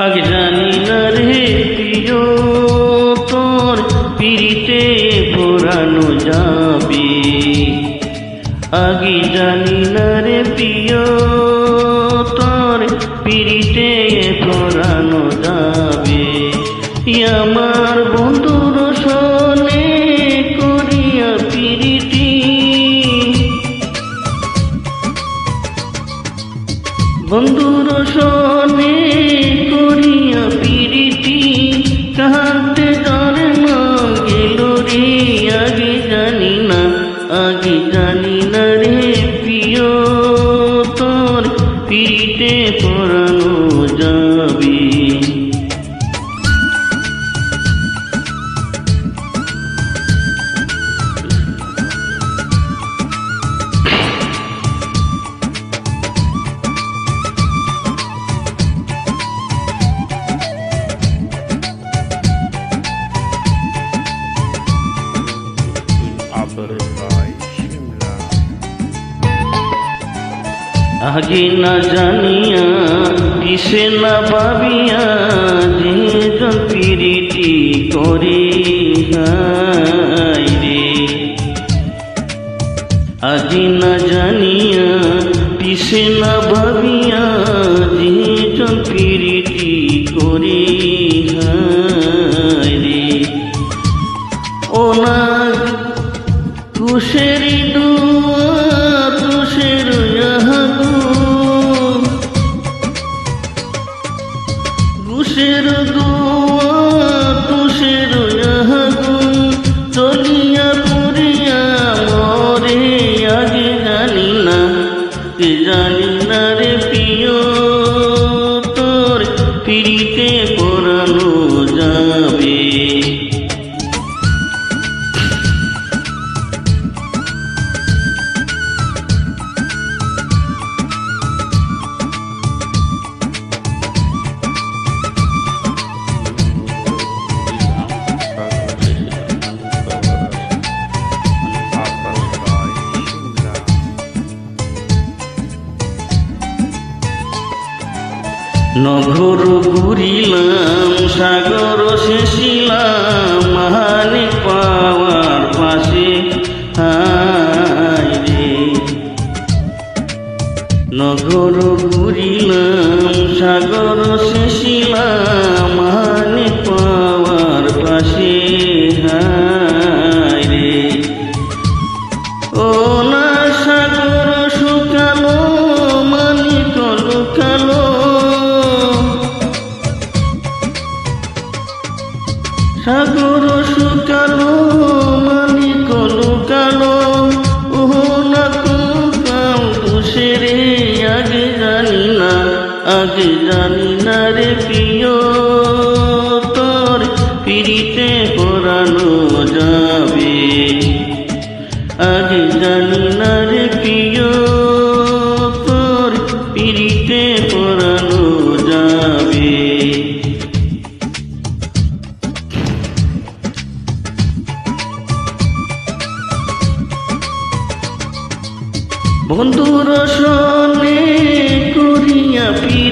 আগে জানি না রে প্রিয়, তোর পিড়িতে পোড়ানো যাবে। আগে জানি না রে প্রিয়, তোর পিড়িতে পোড়ানো যাবে। আমার বন্ধুর বন্ধুর সনে করিয়া পিরিতি কাহাতে জানে না গেল রে, আগে জানি না, আগে জানি না রে প্রিয়, তোর পিরিতে পড়ানো Shimla. আগে না জানিয়া, কিসে না ভাবিয়া যে পিরিতি করে রে আগে না জানিয়া, কিসে না ভাবিয়া যে পিরিতি করে হায় যাবে Uploaded সাগর শুকালো কলো কালো ও না কুকাল তুষেরে আগে জানি না, আগে জানি না রে প্রিয়। বন্ধুর সনে করিয়া পিরিতি